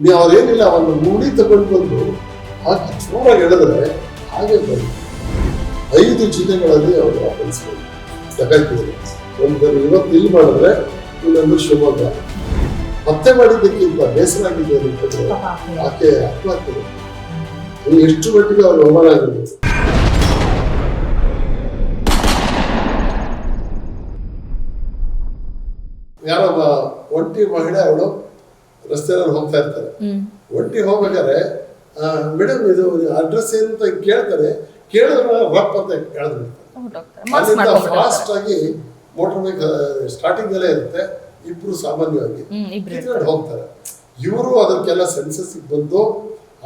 ನೀವು ಅವ್ರೇನಿಲ್ಲ ಒಂದು ಮೂಡಿ ತಗೊಂಡು ಬಂದು ಹಾಕಿ ಜೋರಾಗಿ ಎಳೆದ್ರೆ ಹಾಗೆ ಬಂದು ಐದು ಜಿಲ್ಲೆಗಳಲ್ಲಿ ಅವರು ಅಪರಿಸ್ಕೊಂಡು ಡಕಾಯಿತಿದ್ರು ಒಂದು ಇವತ್ತು ಇಲ್ಲಿ ಮಾಡಿದ್ರೆ ಇನ್ನೊಂದು ಶಿವಮೊಗ್ಗ ಮತ್ತೆ ಮಾಡಿದ್ದಕ್ಕಿಂತ ಬೇಸರ ಆಗಿದೆ ಅಂತಂದ್ರೆ ಆಕೆ. ಇನ್ನು ಎಷ್ಟು ಮಟ್ಟಿಗೆ ಅವ್ರು ಅವಮಾನ ಆಗಿದೆ ಯಾರೊಬ್ಬ ಒಂಟಿ ಮಹಿಳೆ ಅವಳು ರಸ್ತೆಯಲ್ಲಿ ಹೋಗ್ತಾ ಇರ್ತಾರೆ. ಒಟ್ಟಿಗೆ ಒಂಟಿ ಹೋಗ್ಬೇಕಾದ್ರೆ ಮೇಡಮ್ ಇದು ಅಡ್ರೆಸ್ ಅಂತ ಕೇಳ್ತಾರೆ ಕೇಳಿದ್ರೆ ರಪ್ ಅಂತ ಮಾಡ್ಕೊಂಡ್ಬಿಟ್ಟಿರ್ತಾರೆ. ಫಾಸ್ಟ್ ಆಗಿ ಮೋಟರ್ ಬೈಕ್ ಸ್ಟಾರ್ಟಿಂಗ್ ಅಲ್ಲೇ ಇರುತ್ತೆ ಇಬ್ರು ಸಾಮಾನ್ಯವಾಗಿ. ಹೋಗ್ತಾರೆ. ಇವರು ಅದಕ್ಕೆಲ್ಲ ಸೆನ್ಸಸ್ ಬಂದು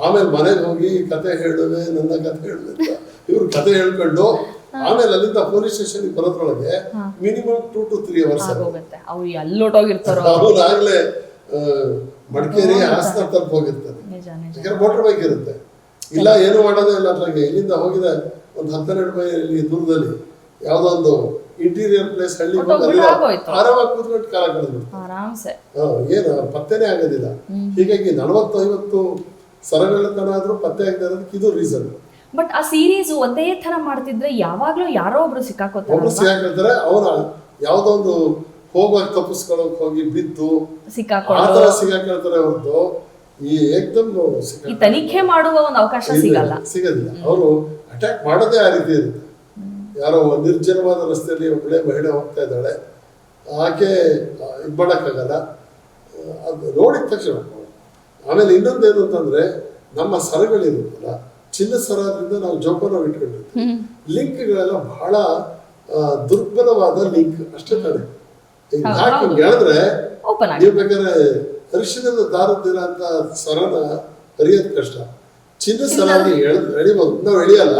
ಆಮೇಲೆ ಮನೆಗೆ ಹೋಗಿ ಕತೆ ಹೇಳುವೆ ನನ್ನ ಕತೆ ಹೇಳುವೆ ಅಂತ ಇವ್ರು ಕತೆ ಹೇಳ್ಕೊಂಡು ಆಮೇಲೆ ಅಲ್ಲಿಂದ police station ಬರೋದ್ರೊಳಗೆ minimum two to three hours ಆಗೋಗುತ್ತೆ. ಅವ್ರು ಎಲ್ಲೋಟೋಗಿರ್ತಾರೋ? ಅವ್ರು ಆಗ್ಲೇ ಮಡಿಕೇರಿ ಹಾಸನ ತಲುಪ ಹೋಗಿರ್ತಾರೆ. ಯಾಕಂದ್ರೆ ಮೋಟರ್ ಬೈಕ್ ಇರುತ್ತೆ. ಇಲ್ಲ ಏನು ಮಾಡೋದೇ ಇಲ್ಲ ಅದ್ರಾಗೆ ಇಲ್ಲಿಂದ ಹೋಗಿದೆ ಒಂದು ಹತ್ತೆರಡು ಮೈಲಿ ದೂರದಲ್ಲಿ. ಯಾವುದೋ ಒಂದು ಇಂಟೀರಿಯರ್ ಪ್ಲೇಸ್ ಹಳ್ಳಿ. ಆರಾಮಾಗಿ ಕೂತ್ಕೊಂಡು ಕಾಲ ಏನು ಪತ್ತೆನೇ ಆಗೋದಿಲ್ಲ. ಹೀಗಾಗಿ ನಲವತ್ತು ಐವತ್ತು ಸರಗಳತನ ಆದ್ರೂ ಪತ್ತೆ ಆಗದೆ ಇರೋದಕ್ಕೆ ಇದು ರೀಸನ್ ಬಟ್ ಆ ಸೀರೀಸ್ ಒಂದೇ ತರ ಮಾಡ್ತಿದ್ರೆ ಯಾವಾಗ್ಲೂ ಯಾರೋ ಒಬ್ರು ಒಬ್ರು ಸಿಕ್ಕಾಕೋತಾರಲ್ವಾ ಸಿಗಾಕಿರ್ತಾರೆ ಅವನ ಯಾವುದೋ ಒಂದು ಹೋಗುವಾಗ ತಪ್ಪಿಸ್ಕೊಳಕ್ ಹೋಗಿ ಬಿದ್ದು ಆತರ ಸಿಗಾಕೊಳ್ತಾರೆ ಹೊರತು ಈ ಏಕ್ದಮ್ ತನಿಖೆ ಮಾಡುವ ಒಂದು ಅವಕಾಶ ಸಿಗಲ್ಲ. ಸಿಗೋದಿಲ್ಲ. ಅವರು ಅಟ್ಯಾಕ್ ಮಾಡೋದೇ ಆ ರೀತಿ ಇರುತ್ತೆ. ಯಾರೋ ನಿರ್ಜನವಾದ ರಸ್ತೆಯಲ್ಲಿ ಒಬ್ಬಳೆ ಮಹಿಳೆ ಹೋಗ್ತಾ ಇದ್ದಾಳೆ. ಆಕೆ ಇದು ಮಾಡಕ್ಕಾಗಲ್ಲ ಅದು ನೋಡಿದ ತಕ್ಷಣ ಆಮೇಲೆ ಇನ್ನೊಂದೇನು ಅಂತಂದ್ರೆ ನಮ್ಮ ಸರಗಳಿರುತ್ತಲ್ಲ ಚಿನ್ನ ಸರದಿಂದ ನಾವು ಜೋಪಾನ ಇಟ್ಕೊಂಡಿರ್ತೀವಿ. ಲಿಂಕ್ಗಳೆಲ್ಲ ಬಹಳ ದುರ್ಬಲವಾದ ಲಿಂಕ್ ಅಷ್ಟೇ ತಾನೆ. ಹಾಕಿ ಹಿಂಗ್ ಎಳೆದ್ರೆ ಓಪನ್ ನೀವು ಬೇಕಾದ್ರೆ ಅರಿಶಿಣದ ದಾರದಿರ ಅಂತ ಸರನ ಹರಿಯೋದು ಕಷ್ಟ. ಚಿನ್ನ ಸರ ಎಳೆದು ಎಳಿಬೋದು. ನಾವು ಎಳಿಯಲ್ಲ.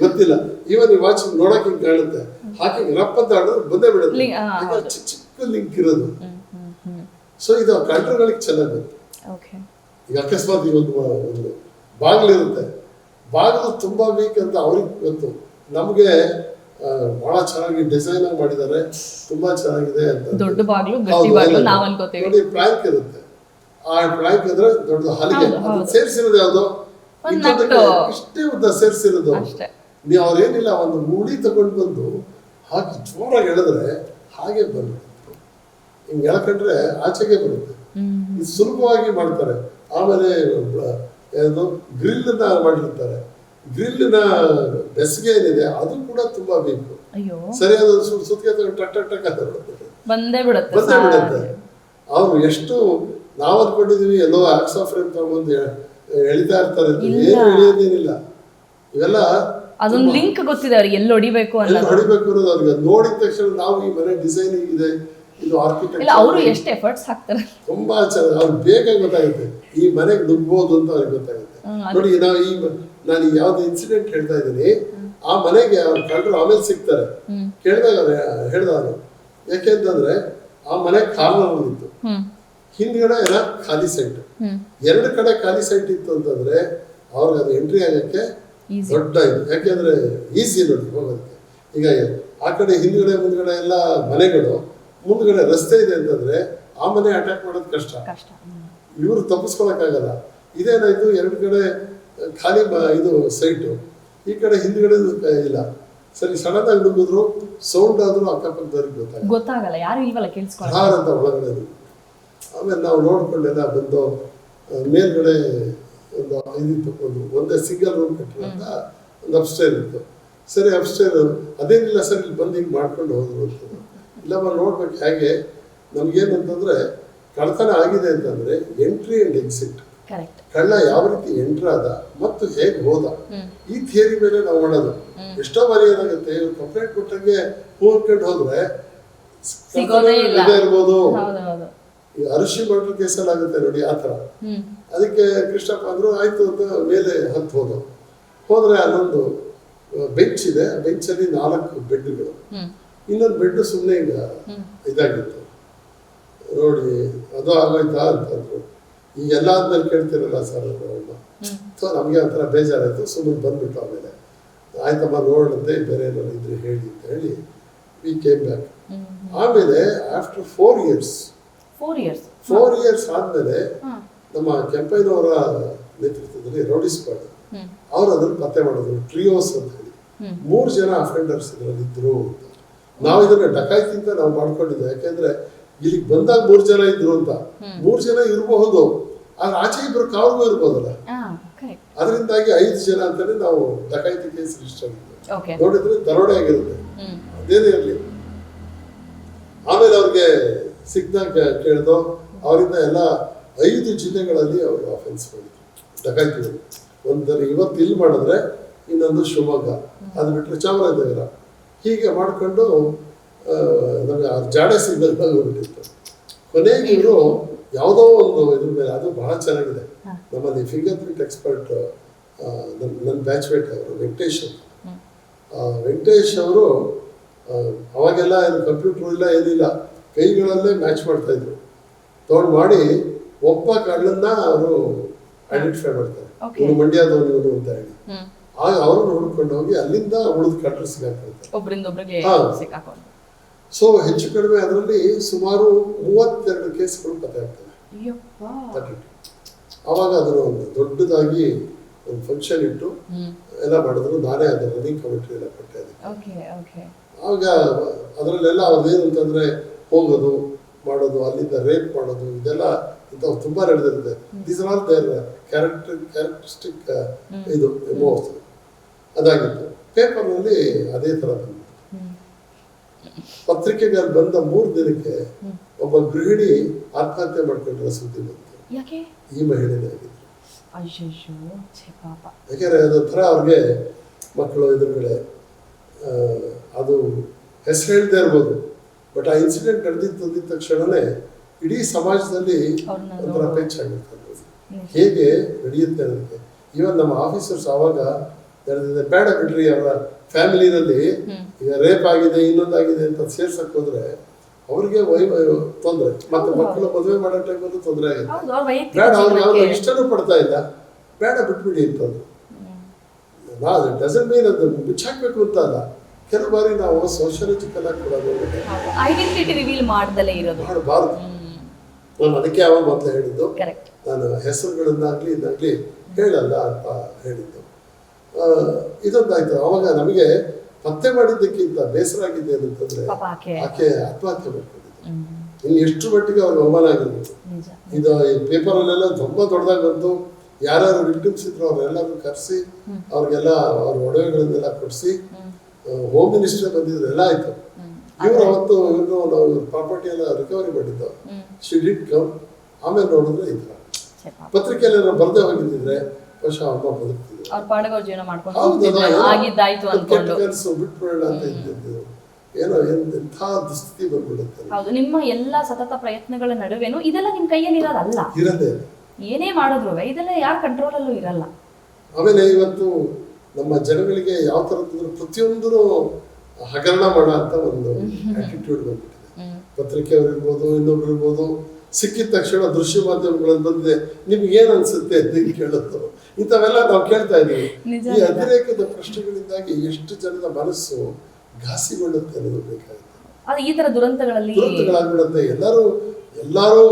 ಗೊತ್ತಿಲ್ಲ. ಇವನ್ ಈ ವಾಚ್ ನೋಡಕ್ ಹಿಂಗ್ ಕಾಣುತ್ತೆ. ಹಾಕಿ ರಪ್ಪ ಅಂತ ಆಡಿದ್ರೆ ಬಂದೇ ಬಿಡುತ್ತೆ. ಚಿಕ್ಕ ಲಿಂಕ್ ಇರೋದು. ಸೊ ಇದು ಕಂಟ್ರೋಲ್ಗಳಿಗೆ ಚೆನ್ನಾಗಿ ಈಗ ಅಕಸ್ಮಾತ್ ಈ ಒಂದು ಒಂದು ಬಾಗಿಲಿರುತ್ತೆ ಬಾಗಿಲು ತುಂಬಾ ವೀಕ್ ಅಂತ ಅವ್ರಿಗೆ ಗೊತ್ತು. ನಮಗೆ ಬಹಳ ಚೆನ್ನಾಗಿ ಡಿಸೈನ್ ಆಗಿ ಮಾಡಿದ್ದಾರೆ. ತುಂಬಾ ಚೆನ್ನಾಗಿದೆ ಅಂತ ದೊಡ್ಡ ಬಾಗಿಲು ಗಟ್ಟಿ ಬಾಗಿಲು ನಾವು. ಅನ್ಕೋತೀವಿ ನೋಡಿ ಪ್ಲಾಂಕ್ ಇರುತ್ತೆ. ಆ ಪ್ಲಾಂಕ್ ಅಂದ್ರೆ ದೊಡ್ಡ ಹಲಿಗೆ. ಅದು. ಸೇರಿಸಿರೋದು ಯಾವ್ದು. ಇಷ್ಟೇ ಉದ್ದ ಸೇರಿಸಿರೋದು. ಅಷ್ಟೇ. ನೀವು ಅವ್ರೇನಿಲ್ಲ ಒಂದು ಮೂಡಿ ತಗೊಂಡು ಬಂದು ಹಾಕಿ ಜೋರಾಗಿ ಎಳೆದ್ರೆ ಹಾಗೆ ಬರುತ್ತೆ. ಹಿಂಗೆ ಎಳ್ಕೊಂಡ್ರೆ ಆಚೆಗೆ ಬರುತ್ತೆ. ಇದು ಸುಲಭವಾಗಿ ಮಾಡ್ತಾರೆ. ಆಮೇಲೆ ಏನೋ ಗ್ರಿಲ್ನ ಮಾಡಿರ್ತಾರೆ. ಗ್ರಿಲ್ನ ಬೆಸ್ಗೆ ಏನಿದೆ ಅದು ಕೂಡ ತುಂಬಾ ಬೇಕು ಅಯ್ಯೋ. ಸರಿಯಾದ ಸುತ್ತಿಗೆ ಟಕ್ ಟಕ್ ಟಕ್ ಅಂತ ಬಂದೇ ಬಿಡುತ್ತೆ ಬಂದೇ ಬಿಡುತ್ತೆ. ಅವ್ರು ಎಷ್ಟು ನಾವು ಅನ್ಕೊಂಡಿದೀವಿ ಎಲ್ಲೋ ಆಕ್ಸ್ ಆಫ್ ಫ್ರೇಮ್ ತಗೊಂಡು ಎಳಿತಾ ಇರ್ತಾರೆ. ಇಲ್ಲ. ಏನು ಇಳಿಯೋದೇನಿಲ್ಲ ಇವೆಲ್ಲ ಅದೊಂದು ಲಿಂಕ್ ಗೊತ್ತಿದೆ ಅವ್ರಿಗೆ ಎಲ್ಲಿ ಹೊಡಿಬೇಕು ಅನ್ನೋದು. ಹೊಡಿಬೇಕು ಅನ್ನೋದು ಅವ್ರಿಗೆ. ನೋಡಿದ ತಕ್ಷಣ ನಾವು ಈ ಮನೆ ಡಿಸೈನ್ ಇದೆ ಇದು ಇಲ್ಲ ಆರ್ಕಿಟೆಕ್ಟ್ ಅವರು ಎಷ್ಟು ಎಫರ್ಟ್ಸ್ ಹಾಕ್ತಾರೆ. ತುಂಬಾ ಚೆನ್ನಾಗಿ ಅವ್ರಿಗೆ ಬೇಗ ಗೊತ್ತಾಗುತ್ತೆ. ಈ ಮನೆಗೆ ನುಗ್ಬೋದು ಅಂತ ಅವ್ರಿಗೆ ಗೊತ್ತಾಗುತ್ತೆ. ನೋಡಿ ನಾವು ಈ ನಾನು ಯಾವ್ದು ಇನ್ಸಿಡೆಂಟ್ ಹೇಳ್ತಾ ಇದ್ದೀನಿ ಆ ಮನೆಗೆ ಅವ್ರ ಕಂಡ್ರು ಆಮೇಲೆ ಸಿಗ್ತಾರೆ. ಕೇಳಿದಾಗ ಹೇಳ್ದ ಯಾಕೆ ಅಂತಂದ್ರೆ ಆ ಮನೆ ಇತ್ತು ಹ್ಮ್. ಹಿಂದ್ಗಡೆ ಏನ ಖಾಲಿ ಸೈಟ್ ಎರಡು ಕಡೆ ಖಾಲಿ ಸೈಟ್ ಇತ್ತು ಅಂತಂದ್ರೆ ಅವ್ರಿಗೆ ಅದು ಎಂಟ್ರಿ ಆಗಕ್ಕೆ. ದೊಡ್ಡ ಇದು. ಯಾಕೆಂದ್ರೆ ಈಸಿ ನೋಡಿ ಹೋಗೋದಕ್ಕೆ. ಈಗ ಆ ಕಡೆ ಹಿಂದ್ಗಡೆ ಮುಂದ್ಗಡೆ ಎಲ್ಲ ಮನೆಗಳು ಮುಂದ್ಗಡೆ ರಸ್ತೆ ಇದೆ ಅಂತಂದ್ರೆ ಆ ಮನೆ ಅಟ್ಯಾಕ್ ಮಾಡೋದು ಕಷ್ಟ. ಇವ್ರು ತಪ್ಪಿಸ್ಕೊಳಕ್ ಆಗಲ್ಲ ತಪ್ಪಿಸ್ಕೊಳಕ್ಕಾಗಲ್ಲ. ಇದೇನಾಯ್ತು? ಎರಡು ಕಡೆ ಖಾಲಿ ಇದು ಸೈಟು. ಈ ಕಡೆ ಹಿಂದ್ಗಡೆ ಇಲ್ಲ. ಸರಿ ಸಡನ್ ಆಗಿ ನುಗ್ಗಿದ್ರು ಸೌಂಡ್ ಆದ್ರೂ ಅಕ್ಕಪಕ್ಕದವ್ರಿಗೆ ಗೊತ್ತಾಗ ಗೊತ್ತಾಗಲ್ಲ ಯಾರು ಇಲ್ವಲ್ಲ ಕೇಳಿಸ್ಕೊಳ್ಳ ಹಾರ್ ಅಂತ ಒಳಗಡೆ. ಆಮೇಲೆ ನಾವು ನೋಡ್ಕೊಂಡೆಲ್ಲ ಬಂದು ಆ, ಮೇಲ್ಗಡೆ ಒಂದು ಇದಿತ್ತು ಒಂದು ಒಂದೇ ಸಿಂಗಲ್ ರೂಮ್ ಕಟ್ಟಿರೋಂಥ ಒಂದು ಅಪ್ಸ್ಟೈರ್ ಇತ್ತು. ಸರಿ ಅಪ್ಸ್ಟೇರ್ ಅದೇನಿಲ್ಲ ಸರ್ ಇಲ್ಲಿ ಬಂದು ಹಿಂಗೆ ಮಾಡ್ಕೊಂಡು ಹೋದ್ರು ಅಂತ. ಇಲ್ಲಮ್ಮ ನೋಡ್ಬೇಕು ಹೇಗೆ? ನಮ್ಗೇನು ಅಂತಂದ್ರೆ ಕಳ್ತನ ಆಗಿದೆ ಅಂತಂದ್ರೆ ಎಂಟ್ರಿ ಆ್ಯಂಡ್ ಎಕ್ಸಿಟ್ ಕಳ್ಳ ಯಾವ ರೀತಿ ಎಂಟ್ರ್ ಆದ ಮತ್ತು ಹೇಗೆ ಹೋದ ಈ ಥಿಯರಿ ಮೇಲೆ ನಾವು ಮಾಡೋದು ಎಷ್ಟೋ ಬಾರಿ ಏನಾಗುತ್ತೆ ಇವ್ರು ಕಂಪ್ಲೇಂಟ್ ಕೊಟ್ಟಂಗೆ ಹೋಗ್ಕೊಂಡು ಹೋದ್ರೆ ಇರ್ಬೋದು. ಅರಿಶಿ ಮರ್ಡರ್ ಕೇಸಲ್ಲಿ ಆಗುತ್ತೆ ನೋಡಿ ಆ ಥರ. ಅದಕ್ಕೆ ಕೃಷ್ಣಪ್ಪ ಅಂದ್ರು ಆಯ್ತು ಅಂತ ಮೇಲೆ ಹತ್ತು ಹೋದ ಹೋದ್ರೆ ಅಲ್ಲೊಂದು ಬೆಂಚ್ ಇದೆ. ಬೆಂಚಲ್ಲಿ ನಾಲ್ಕು ಬೆಡ್ಗಳು. ಇನ್ನೊಂದು ಬೆಡ್ ಸುಮ್ಮನೆ ಈಗ ಇದಾಗಿತ್ತು. ನೋಡಿ ಅದು ಆಗೋಯ್ತಾ ಅಂತಂದ್ರು ಈಗ ಎಲ್ಲ ಆದ್ಮೇಲೆ ಕೇಳ್ತಿರಲ್ಲ ಸರ್ ಹ್ಮ್. ಸೊ ನಮಗೆ ಒಂಥರ ಬೇಜಾರಾಯಿತು. ಸುಮ್ಮನೆ ಬಂದ್ಬಿಟ್ಟು ಆಮೇಲೆ ಆಯ್ತಮ್ಮ ನೋಡಂತೆ ಬೇರೆ ಏನಾದ್ರು ಇದ್ರೆ ಹೇಳಿ ಅಂತ ಹೇಳಿ ವಿ ಕೇಮ್ ಬ್ಯಾಕ್ ಆಮೇಲೆ after four years four years four years ಆದಮೇಲೆ ನಮ್ಮ ಕೆಂಪೈನವರ ನೇತೃತ್ವದಲ್ಲಿ ರೌಡಿ ಸ್ಕ್ವಾಡ್ ಅವ್ರು ಅದನ್ನು ಪತ್ತೆ ಮಾಡಿದ್ರು ಟ್ರಿಯೋಸ್ ಅಂತ ಹೇಳಿ. ಮೂರು ಜನ ಅಫೆಂಡರ್ಸ್ ಇದರಲ್ಲಿ ಇದ್ರು ಅಂತ. ನಾವು ಇದನ್ನ ಡಕಾಯ್ತಿಂತ ನಾವು ಮಾಡ್ಕೊಂಡಿದ್ದೆ ಯಾಕೆಂದ್ರೆ ಇಲ್ಲಿಗೆ ಬಂದಾಗ ಮೂರು ಜನ ಇದ್ರು ಅಂತ. ಮೂರು ಜನ ಇರಬಹುದು. ಆದ್ರೆ ಆಚೆ ಇಬ್ಬರು ಕಾವಲು ಇರ್ಬೋದಲ್ಲ? ಅದರಿಂದಾಗಿ ಐದು ಜನ ಅಂತಾನೆ ನಾವು ಡಕಾಯಿತಿ ಕೇಸ್ ರಿಜಿಸ್ಟರ್ ಆಗಿದ್ದೆ ನೋಡಿದ್ರೆ ದರೋಡೆ ಆಗಿರುತ್ತೆ. ಅದೇನೇ ಇರಲಿ. ಆಮೇಲೆ ಅವ್ರಿಗೆ ಸಿಕ್ದಾಗ ಕೇಳಿದೋ ಅವರಿಂದ ಎಲ್ಲ ಐದು ಜಿಲ್ಲೆಗಳಲ್ಲಿ ಅವರು ಅಫೆನ್ಸ್ ಮಾಡಿದ್ರು. ಡಕಾಯಿತಿಗಳು ಒಂದರ ಇವತ್ತು ಇಲ್ಲಿ ಮಾಡಿದ್ರೆ ಇನ್ನೊಂದು ಶಿವಮೊಗ್ಗ. ಅದು ಬಿಟ್ಟರೆ ಚಾಮರಾಜನಗರ. ಹೀಗೆ ಮಾಡಿಕೊಂಡು ನಮಗೆ ಆ ಜಾಡೆ ಸಿಗ್ದಂಗೆ ಹೋಗ್ಬಿಟ್ಟಿತ್ತು ಕೊನೆಗೆ ಇವರು ಯಾವುದೋ ಒಂದು ಇದ್ರ ಮೇಲೆ ಅದು ಬಹಳ ಚೆನ್ನಾಗಿದೆ. ನಮ್ಮಲ್ಲಿ ಫಿಂಗರ್ ಪ್ರಿಂಟ್ ಎಕ್ಸ್ಪರ್ಟ್ ನನ್ನ ಬ್ಯಾಚ್ಮೇಟ್ ಅವರು ವೆಂಕಟೇಶ್ ವೆಂಕಟೇಶ್ ಅವರು ಅವಾಗೆಲ್ಲ ಏನು ಕಂಪ್ಯೂಟರ್ ಇಲ್ಲ ಏನಿಲ್ಲ ಕೈಗಳಲ್ಲೇ ಮ್ಯಾಚ್ ಮಾಡ್ತಾ ಇದ್ರು. ತಗೊಂಡು ಮಾಡಿ ಒಬ್ಬ ಕಳ್ಳನ್ನ ಅವರು ಐಡೆಂಟಿಫೈ ಮಾಡ್ತಾರೆ. ಇವರು ಮಂಡ್ಯದವನು ಇವನು ಅಂತ ಹೇಳಿ. ಆಗ ಅವ್ರನ್ನ ಹುಡ್ಕೊಂಡು ಹೋಗಿ ಅಲ್ಲಿಂದ ಉಳಿದ ಕಳ್ಳರು ಸಿಗಾಕೊಳ್ತಾರೆ ಸೊ ಹೆಚ್ಚು ಕಡಿಮೆ ಅದರಲ್ಲಿ ಸುಮಾರು ಮೂವತ್ತೆರಡು ಕೇಸ್ಗಳು ಪತ್ತೆ ಆಗ್ತವೆ. ಅಯ್ಯಪ್ಪ. ಅದರ ಆವಾಗ ಅದರ ಒಂದು ದೊಡ್ಡದಾಗಿ ಒಂದು ಫಂಕ್ಷನ್ ಇಟ್ಟು ಎಲ್ಲ ಮಾಡಿದ್ರು. ನಾನೇ ಅದರ ರನ್ನಿಂಗ್ ಕಮಿಟಿ ಎಲ್ಲ ಕೊಟ್ಟೆ ಅದಕ್ಕೆ. ಓಕೆ ಓಕೆ ಆಗ ಅದರಲ್ಲೆಲ್ಲ ಅವ್ರದ್ದೇನು ಅಂತಂದ್ರೆ ಹೋಗೋದು ಮಾಡೋದು ಅಲ್ಲಿಂದ ರೇಪ್ ಮಾಡೋದು ಇದೆಲ್ಲ ಇಂಥವು ತುಂಬಾ ನಡೆದಿರುತ್ತೆ. These are their character characteristic ಇದು ಎಮೋಸ್ ಅದಾಗಿತ್ತು. ಪೇಪರ್ನಲ್ಲಿ ಅದೇ ಥರ ಹ್ಮ್ ಪತ್ರಿಕೆಗೆ ಅಲ್ಲಿ ಬಂದ ಮೂರು ದಿನಕ್ಕೆ ಒಬ್ಬ ಗೃಹಿಣಿ ಆತ್ಮಹತ್ಯೆ ಮಾಡ್ಕೊಂಡಿರೋ ಸುದ್ದಿ ಬಂತು. ಈ ಮಹಿಳೆನೇ ಯಾಕೆಂದ್ರೆ ಅದೊಂಥರ ಅವ್ರಿಗೆ ಮಕ್ಕಳು ಎದುರುಗಡೆ ಮೇಲೆ ಅದು ಹೆಸರು ಹೇಳ್ದೇ ಇರ್ಬೋದು. ಬಟ್ ಆ ಇನ್ಸಿಡೆಂಟ್ ನಡೆದಿತ್ತು ಅಂದಿದ್ದ ತಕ್ಷಣನೇ ಇಡೀ ಸಮಾಜದಲ್ಲಿ ಒಂಥರ ಅಪೇಕ್ಷೆ ಆಗಿರ್ತಾರೆ. ಹೇಗೆ ನಡೆಯುತ್ತೆ ಅನ್ನೋದಕ್ಕೆ. ಇವನ್ ನಮ್ಮ ಆಫೀಸರ್ಸ್ ಆವಾಗ ನಡೆದಿದೆ ಬೇಡ ಬಿಡ್ರಿ ಅವರ ಫ್ಯಾಮಿಲಿನಲ್ಲಿ. ಈಗ ರೇಪ್ ಆಗಿದೆ ಇನ್ನೊಂದಾಗಿದೆ ಅಂತ ಸೇರ್ಸಕ್ ಹೋದ್ರೆ ಅವ್ರಿಗೆ ವೈ ತೊಂದರೆ. ಮತ್ತೆ ಮಕ್ಕಳು ಮದುವೆ ಮಾಡೋ ಟೈಮಲ್ಲೂ ತೊಂದರೆ ಆಗುತ್ತೆ. ಅವ್ರ ಬೇಡ ಅವ್ರಿಗೆ ಯಾವ್ದು ಇಷ್ಟನೂ ಪಡ್ತಾ ಇಲ್ಲ. ಬೇಡ ಬಿಟ್ಬಿಡಿ ಅಂತಂದ್ರು ನಾನು ಡಸನ್ ಮೀನ್ ಅದು ಬಿಚ್ಚಾಕ್ಬೇಕು ಅಂತ ಅಲ್ಲ. ಕೆಲವು ಬಾರಿ ನಾವು ಸೋಷಿಯಲಜಿಕಲ್ ಆಗಿ ಕೂಡ ನೋಡಿದ್ರೆ ಹೌದು ಐಡೆಂಟಿಟಿ ರಿವೀಲ್ ಮಾಡ್ದಲೇ ಇರೋದು. ಮಾಡಬಾರ್ದು. ನಾನು ಅದಕ್ಕೆ ಯಾವಾಗ ಮೊದಲು ಹೇಳಿದ್ದು? ನಾನು ಹೆಸರುಗಳನ್ನಾಗ್ಲಿ ಇದಾಗ್ಲಿ ಹೇಳಲ್ಲ ಅಂತ ಹೇಳಿದ್ದು. ಇದೊಂದಾಯ್ತು. ಅವಾಗ ನಮಗೆ ಪತ್ತೆ ಮಾಡಿದ್ದಕ್ಕಿಂತ ಬೇಸರ ಆಗಿದೆ ಏನಂತಂದ್ರೆ ಆಕೆ. ಆತ್ಮಹತ್ಯೆ ಮಾಡ್ಕೊಂಡಿದ್ದೆ. ಇನ್ನು ಎಷ್ಟು ಮಟ್ಟಿಗೆ ಅವ್ರಿಗೆ ಅವಮಾನ ಆಗಿರ್ಬೋದು. ಇದು ಈ ಪೇಪರಲ್ಲೆಲ್ಲ ತುಂಬಾ ದೊಡ್ಡದಾಗಿ ಬಂತು ಯಾರ್ಯಾರು ವಿಕ್ಟಿಮ್ಸ್ ಇದ್ರು ಅವ್ರೆಲ್ಲರೂ ಕರೆಸಿ. ಅವ್ರಿಗೆಲ್ಲ ಅವ್ರ ಒಡವೆಗಳನ್ನೆಲ್ಲ ಕೊಡಿಸಿ ಹ್ಮ್. ಮಿನಿಸ್ಟರ್ ಬಂದಿದ್ರು ಎಲ್ಲ ಆಯ್ತು. ಇವ್ರು ಅವತ್ತು ಇನ್ನು ನಾವು ಪ್ರಾಪರ್ಟಿ ಎಲ್ಲ ರಿಕವರಿ ಮಾಡಿದ್ದು. ಶಿ ಡಿಡ್ ಕಮ್ ಆಮೇಲೆ ನೋಡಿದ್ರೆ ಇದ್ರ ಪತ್ರಿಕೆಯಲ್ಲಿ ಬರದೇ ಹೋಗಿದ್ದಿದ್ರೆ ಬಹುಶಃ ಅಮ್ಮ ಬದುಕ್ತಿದ್ರು ಅವ್ರ ಪಾಡಗ ಜೀವನ ಮಾಡ್ಕೊಂಡು ಹೋಗ್ತಿದ್ರು. ಆಗಿದ್ದಾಯ್ತು ಅನ್ಕೊಂಡು. ಕನಸು ಬಿಟ್ಬಿಡೋಣ ಅಂತ ಇದ್ದಿದ್ದು. ಏನೋ ಏನ್ ಎಂಥ ದುಸ್ಥಿತಿ ಬಂದ್ಬಿಡುತ್ತೆ ಹೌದು ನಿಮ್ಮ ಎಲ್ಲಾ ಸತತ ಪ್ರಯತ್ನಗಳ ನಡುವೆನೂ ಇದೆಲ್ಲ ನಿಮ್ ಕೈಯಲ್ಲಿ ಇರೋದಲ್ಲ ಇರದೆ ಏನೇ ಮಾಡಿದ್ರು ಇದೆಲ್ಲ ಯಾರ ಕಂಟ್ರೋಲ್ ಅಲ್ಲೂ ಇರಲ್ಲ. ಆಮೇಲೆ ಇವತ್ತು ನಮ್ಮ ಜನಗಳಿಗೆ ಯಾವ ಥರದ್ದು ಪ್ರತಿಯೊಂದು ಹಗರಣ ಮಾಡೋ ಅಂತ ಒಂದು ಆಟಿಟ್ಯೂಡ್ ಬಂದ್ಬಿಟ್ಟಿದೆ. ಪತ್ರಿಕೆಯವ್ರು ಇರ್ಬೋದು ಇನ್ನೊಬ್ರು ಇರ್ಬೋದು ಸಿಕ್ಕಿದ ತಕ್ಷಣ ದೃಶ್ಯ ಮಾಧ್ಯಮಗಳಲ್ಲಿ ಬಂದಿದೆ ನಿಮ್ಗೆ ಏನ್ ಅನ್ಸುತ್ತೆ ಅಂತ ಕೇಳುತ್ತೆ. ಇಂಥವೆಲ್ಲ ನಾವು ಕೇಳ್ತಾ ಇದೀವಿ ಈ. ಅತಿರೇಕದ ಪ್ರಶ್ನೆಗಳಿಂದಾಗಿ ಎಷ್ಟು ಜನದ ಮನಸ್ಸು ಘಾಸಿಗೊಳ್ಳುತ್ತೆ ಅನ್ನೋದು ಬೇಕಾಗುತ್ತೆ. ಈ ತರ ದುರಂತಗಳಲ್ಲಿ ದುರಂತಗಳಾಗ್ಬಿಡುತ್ತೆ. ಎಲ್ಲರೂ ಎಲ್ಲರೂ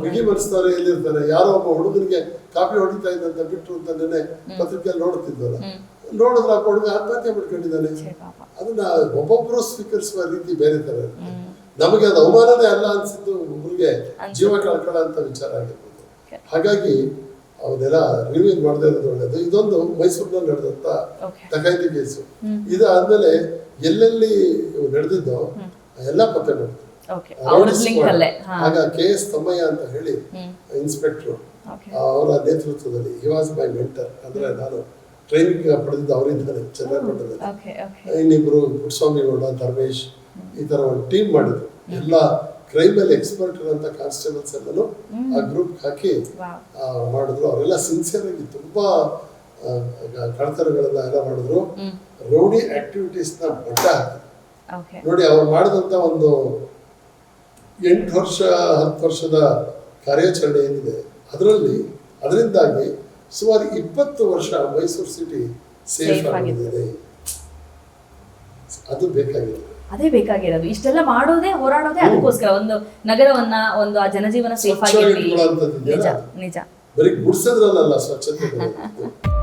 ಬಿಗಿ ಮನಸ್ತಾರೆ ಎಲ್ಲಿರ್ತಾರೆ? ಯಾರೋ ಒಬ್ಬ ಹುಡುಗನಿಗೆ ಕಾಫಿ ಹೊಡಿತಾ ಇದ್ದಂತ ಬಿಟ್ರು ಅಂತ ನೆನೆ ಪತ್ರಿಕೆಯಲ್ಲಿ ನೋಡ್ತಿದ್ವಲ್ಲ. ನೋಡಿದ್ರೆ ಆ ಹುಡುಗ ಆತ್ಮಹತ್ಯೆ ಮಾಡ್ಕೊಂಡಿದ್ದಾನೆ. ಅದನ್ನ ಒಬ್ಬೊಬ್ರು ಸ್ವೀಕರಿಸುವ ರೀತಿ ಬೇರೆ ತರ ಇರುತ್ತೆ. ನಮಗೆ ಅದು ಅವಮಾನನೇ ಅಲ್ಲ ಅನ್ಸಿದ್ದು ಅನ್ಸುತ್ತೆ. ಜೀವ ಕಳ್ಕೊಳ್ಳೋ ಅಂತ ವಿಚಾರ ಆಗಿರ್ಬೋದು. ಹಾಗಾಗಿ ಅವನ್ನೆಲ್ಲ ರಿವ್ಯೂ ಮಾಡದೇ ಇರೋದು ಒಳ್ಳೇದು. ಇದೊಂದು ಮೈಸೂರಿನಲ್ಲಿ ನಡೆದಂತ ತಕಾಯಿತಿ ಕೇಸು. ಇದಾದ್ಮೇಲೆ ಎಲ್ಲೆಲ್ಲಿ ನಡೆದಿದ್ದೋ. ಎಲ್ಲ ಪತ್ತೆ ಅಲ್ಲೇ. ಆಗ ಕೆ ಎಸ್ ತಮ್ಮಯ್ಯ ಅಂತ ಹೇಳಿ ಇನ್ಸ್ಪೆಕ್ಟರ್ ಅವರ ನೇತೃತ್ವದಲ್ಲಿ ಹಿ ವಾಸ್ ಮೈ ಮೆಂಟರ್ ಅಂದ್ರೆ ನಾನು ಟ್ರೈನಿಂಗ್ ಪಡೆದಿದ್ದು ಅವರಿದ್ದಾರೆ ಚನ್ನಪಟ್ಟಣದಲ್ಲಿ. ಇನ್ನಿಬ್ರು ಪುಟ್ಸ್ವಾಮಿ ಗೌಡ ಧರ್ಮೇಶ್ ಈ ತರ ಒಂದು ಟೀಮ್ ಮಾಡಿದ್ರು. ಎಲ್ಲ ಕ್ರೈಮ್ ಅಲ್ಲಿ ಎಕ್ಸ್ಪರ್ಟ್ ಇರುವಂತ ಕಾನ್ಸ್ಟೇಬಲ್ಸ್ ಎಲ್ಲರೂ ಆ ಗ್ರೂಪ್ ಹಾಕಿ ಮಾಡಿದ್ರು. ಅವರೆಲ್ಲ ಸಿನ್ಸಿಯರ್ ಆಗಿ ತುಂಬಾ ಆ, ಎಲ್ಲ ಮಾಡಿದ್ರು. ರೌಡಿ ಆಕ್ಟಿವಿಟೀಸ್ನ ಓಕೆ ನೋಡಿ ಅವ್ರು ಮಾಡಿದಂತ ಒಂದು ಎಂಟು ವರ್ಷ ಹತ್ತು ವರ್ಷದ ಕಾರ್ಯಾಚರಣೆ ಏನಿದೆ ಅದರಲ್ಲಿ ಅದರಿಂದಾಗಿ ಸುಮಾರು ಇಪ್ಪತ್ತು ವರ್ಷ ಮೈಸೂರು ಸಿಟಿ ಸೇಫ್ ಆಗಿದೆ. ಅದು ಬೇಕಾಗಿಲ್ಲ ಅದೇ ಬೇಕಾಗಿರೋದು. ಇಷ್ಟೆಲ್ಲ ಮಾಡೋದೇ ಹೋರಾಡೋದೇ ಅದಕ್ಕೋಸ್ಕರ ಒಂದು ನಗರವನ್ನ ಒಂದು ಆ ಜನಜೀವನ ಸೇಫ್ ಆಗಿ ಆಗಿರ್ಲಿ. ನಿಜ ನಿಜ. ಬರೀ ಗುಡ್ಸದ್ರಲ್ಲ ಸ್ವಚ್ಛತೆ.